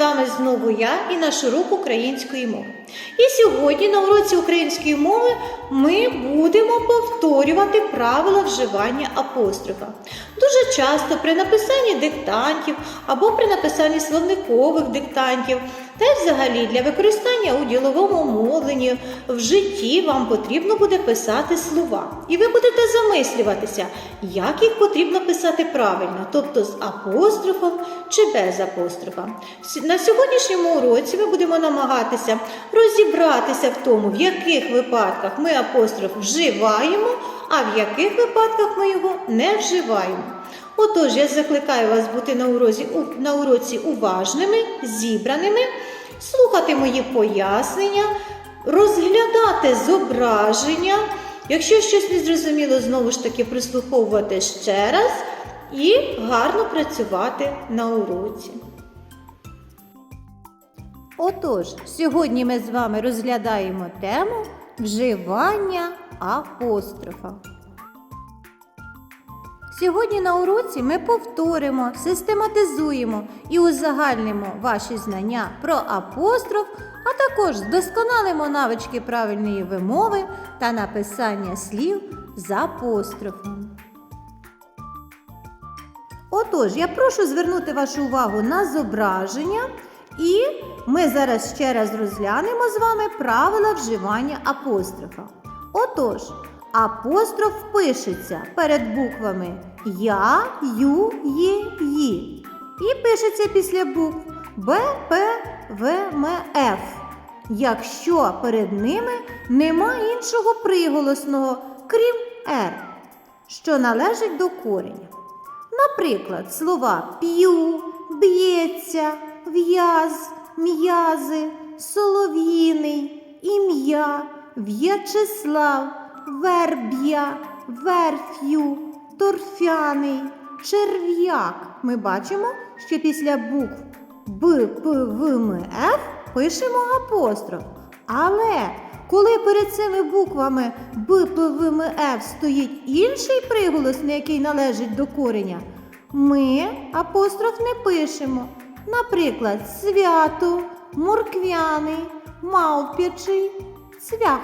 вами знову я і наш урок української мови. І сьогодні на уроці української мови ми будемо повторювати правила вживання апострофа. Дуже часто при написанні диктантів або при написанні словникових диктантів, та й взагалі для використання у діловому мовленні в житті вам потрібно буде писати слова. І ви будете замислюватися, як їх потрібно писати правильно, тобто з апострофом чи без апострофа. На сьогоднішньому уроці ми будемо намагатися розібратися в тому, в яких випадках ми апостроф вживаємо, а в яких випадках ми його не вживаємо. Отож, я закликаю вас бути на уроці, на уроці уважними, зібраними, слухати мої пояснення, розглядати зображення. Якщо щось не зрозуміло, знову ж таки прислуховувати ще раз і гарно працювати на уроці. Отож, сьогодні ми з вами розглядаємо тему вживання апострофа. Сьогодні на уроці ми повторимо, систематизуємо і узагальнимо ваші знання про апостроф, а також вдосконалимо навички правильної вимови та написання слів з апострофом. Отож, я прошу звернути вашу увагу на зображення, і ми зараз ще раз розглянемо з вами правила вживання апострофа. Отож, апостроф пишеться перед буквами Я, Ю, Є, Ї. І пишеться після букв Б, П, В, М, Ф. Якщо перед ними нема іншого приголосного, крім Р, що належить до кореня. Наприклад, слова п'ю, б'ється, в'яз, м'язи, солов'їний, ім'я, в'ячеслав, верб'я, верф'ю, торфяний, черв'як. Ми бачимо, що після букв Б, П, В, М, Ф пишемо апостроф. Але коли перед цими буквами Б, П, В, М, Ф стоїть інший приголосний, який належить до кореня, ми апостроф не пишемо. Наприклад, свято, морквяний, мавпячий, цвях.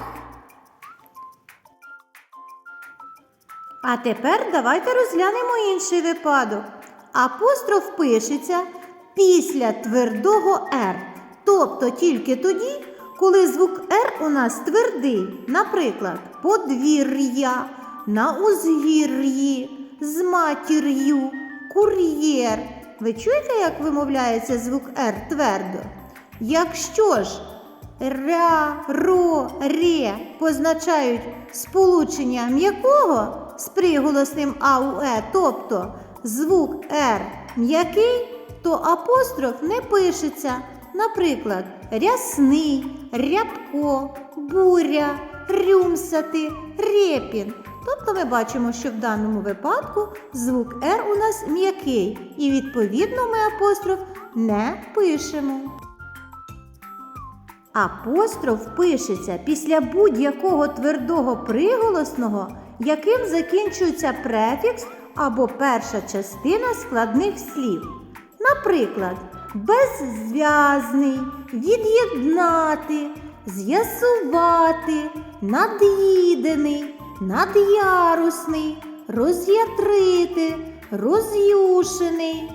А тепер давайте розглянемо інший випадок. Апостроф пишеться після твердого «р», тобто тільки тоді, коли звук «р» у нас твердий. Наприклад, подвір'я, на узгір'ї, з матір'ю, кур'єр. Ви чуєте, як вимовляється звук «р» твердо? Якщо ж Ря, ро, ре позначають сполучення м'якого з приголосним АУЕ, тобто звук Р м'який, то апостроф не пишеться. Наприклад, рясний, рябко, буря, рюмсати, рєпін. Тобто ми бачимо, що в даному випадку звук Р у нас м'який, і відповідно ми апостроф не пишемо. Апостроф пишеться після будь-якого твердого приголосного, яким закінчується префікс або перша частина складних слів. Наприклад, беззв'язний, від'єднати, з'ясувати, над'їдений, надярусний, роз'ятрити, роз'юшений.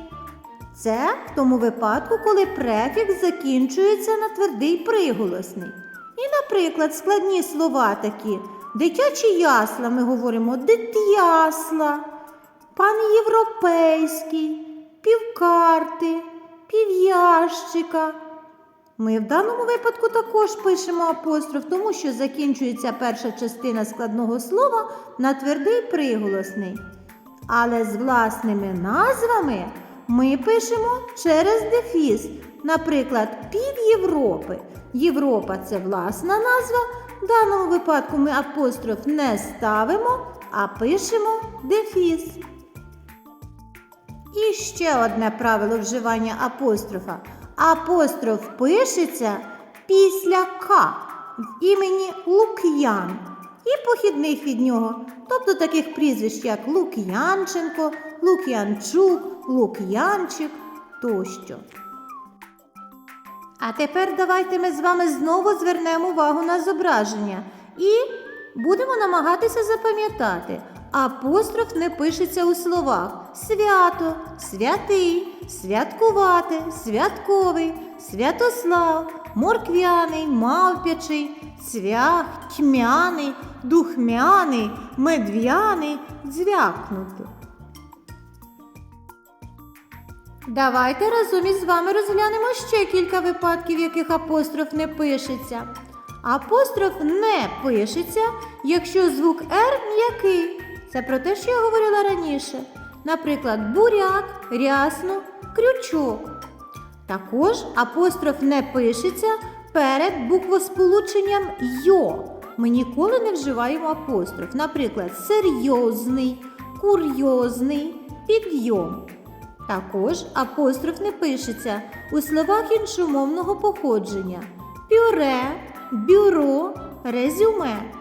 Це в тому випадку, коли префікс закінчується на твердий приголосний. І, наприклад, складні слова такі дитячі ясла, ми говоримо дитясла, пан європейський, півкарти, пів'ящика. Ми в даному випадку також пишемо апостроф, тому що закінчується перша частина складного слова на твердий приголосний. Але з власними назвами ми пишемо через дефіс. Наприклад, пів Європи. Європа це власна назва. В даному випадку ми апостроф не ставимо, а пишемо дефіс. І ще одне правило вживання апострофа. Апостроф пишеться після К в імені Лук'ян і похідних від нього, тобто таких прізвищ, як Лук'янченко, Лук'янчук, Лук'янчик. тощо. А тепер давайте ми з вами знову звернемо увагу на зображення і будемо намагатися запам'ятати. Апостроф не пишеться у словах свято, святий, святкувати, святковий, святослав, морквяний, мавпячий, цвях, тьмяний, духмяний, медв'яний, дзвякнути. Давайте разом із вами розглянемо ще кілька випадків, в яких апостроф не пишеться. Апостроф не пишеться, якщо звук Р м'який. Це про те, що я говорила раніше. Наприклад, буряк, рясно, крючок. Також апостроф не пишеться перед буквосполученням йо. Ми ніколи не вживаємо апостроф. Наприклад, серйозний, курйозний, підйом. Також апостроф не пишеться у словах іншомовного походження пюре, бюро, резюме.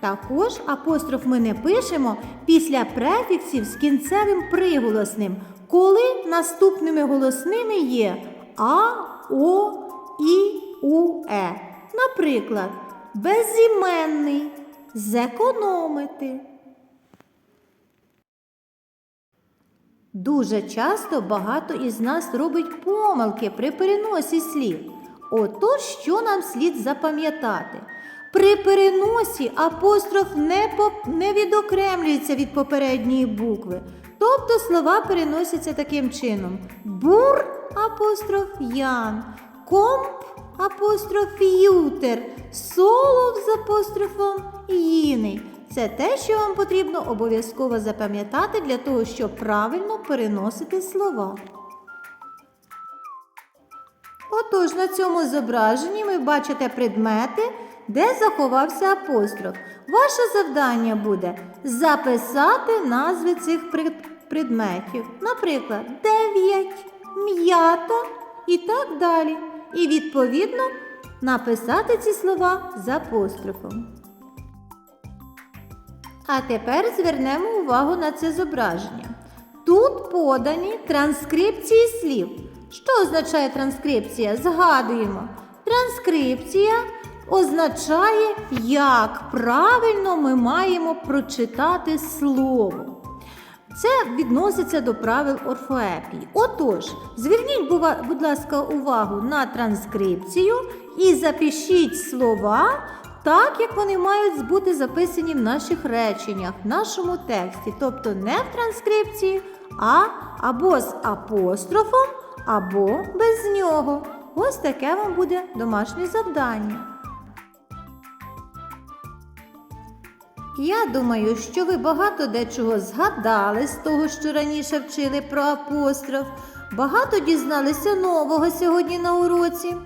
Також апостроф ми не пишемо після префіксів з кінцевим приголосним, коли наступними голосними є А, О, І, У, Е. Наприклад, безіменний, зекономити. Дуже часто багато із нас робить помилки при переносі слів. Отож, що нам слід запам'ятати? При переносі апостроф не, по- не відокремлюється від попередньої букви. Тобто слова переносяться таким чином: бур апостроф ян, комп апостроф ютер, солов з апострофом їний. Це те, що вам потрібно обов'язково запам'ятати для того, щоб правильно переносити слова. Отож, на цьому зображенні ви бачите предмети, де заховався апостроф. Ваше завдання буде записати назви цих пред- предметів. Наприклад, дев'ять, м'ята і так далі. І відповідно написати ці слова з апострофом. А тепер звернемо увагу на це зображення. Тут подані транскрипції слів. Що означає транскрипція? Згадуємо. Транскрипція означає, як правильно ми маємо прочитати слово. Це відноситься до правил орфоепії. Отож, зверніть, будь ласка, увагу на транскрипцію і запишіть слова так, як вони мають бути записані в наших реченнях, в нашому тексті. Тобто не в транскрипції, а або з апострофом, або без нього. Ось таке вам буде домашнє завдання. Я думаю, що ви багато дечого згадали з того, що раніше вчили про апостроф. Багато дізналися нового сьогодні на уроці.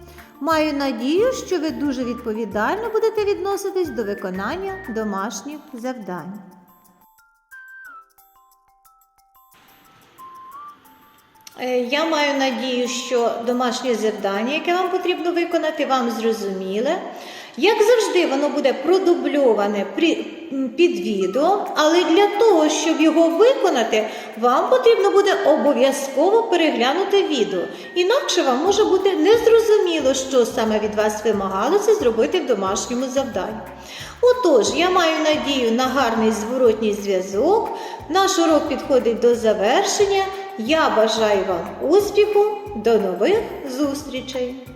Маю надію, що ви дуже відповідально будете відноситись до виконання домашніх завдань. Е, Я маю надію, що домашнє завдання, яке вам потрібно виконати, вам зрозуміле. Як завжди, воно буде продубльоване при- під відео, але для того, щоб його виконати, вам потрібно буде обов'язково переглянути відео. Інакше вам може бути незрозуміло, що саме від вас вимагалося зробити в домашньому завданні. Отож, я маю надію на гарний зворотній зв'язок. Наш урок підходить до завершення. Я бажаю вам успіху. До нових зустрічей!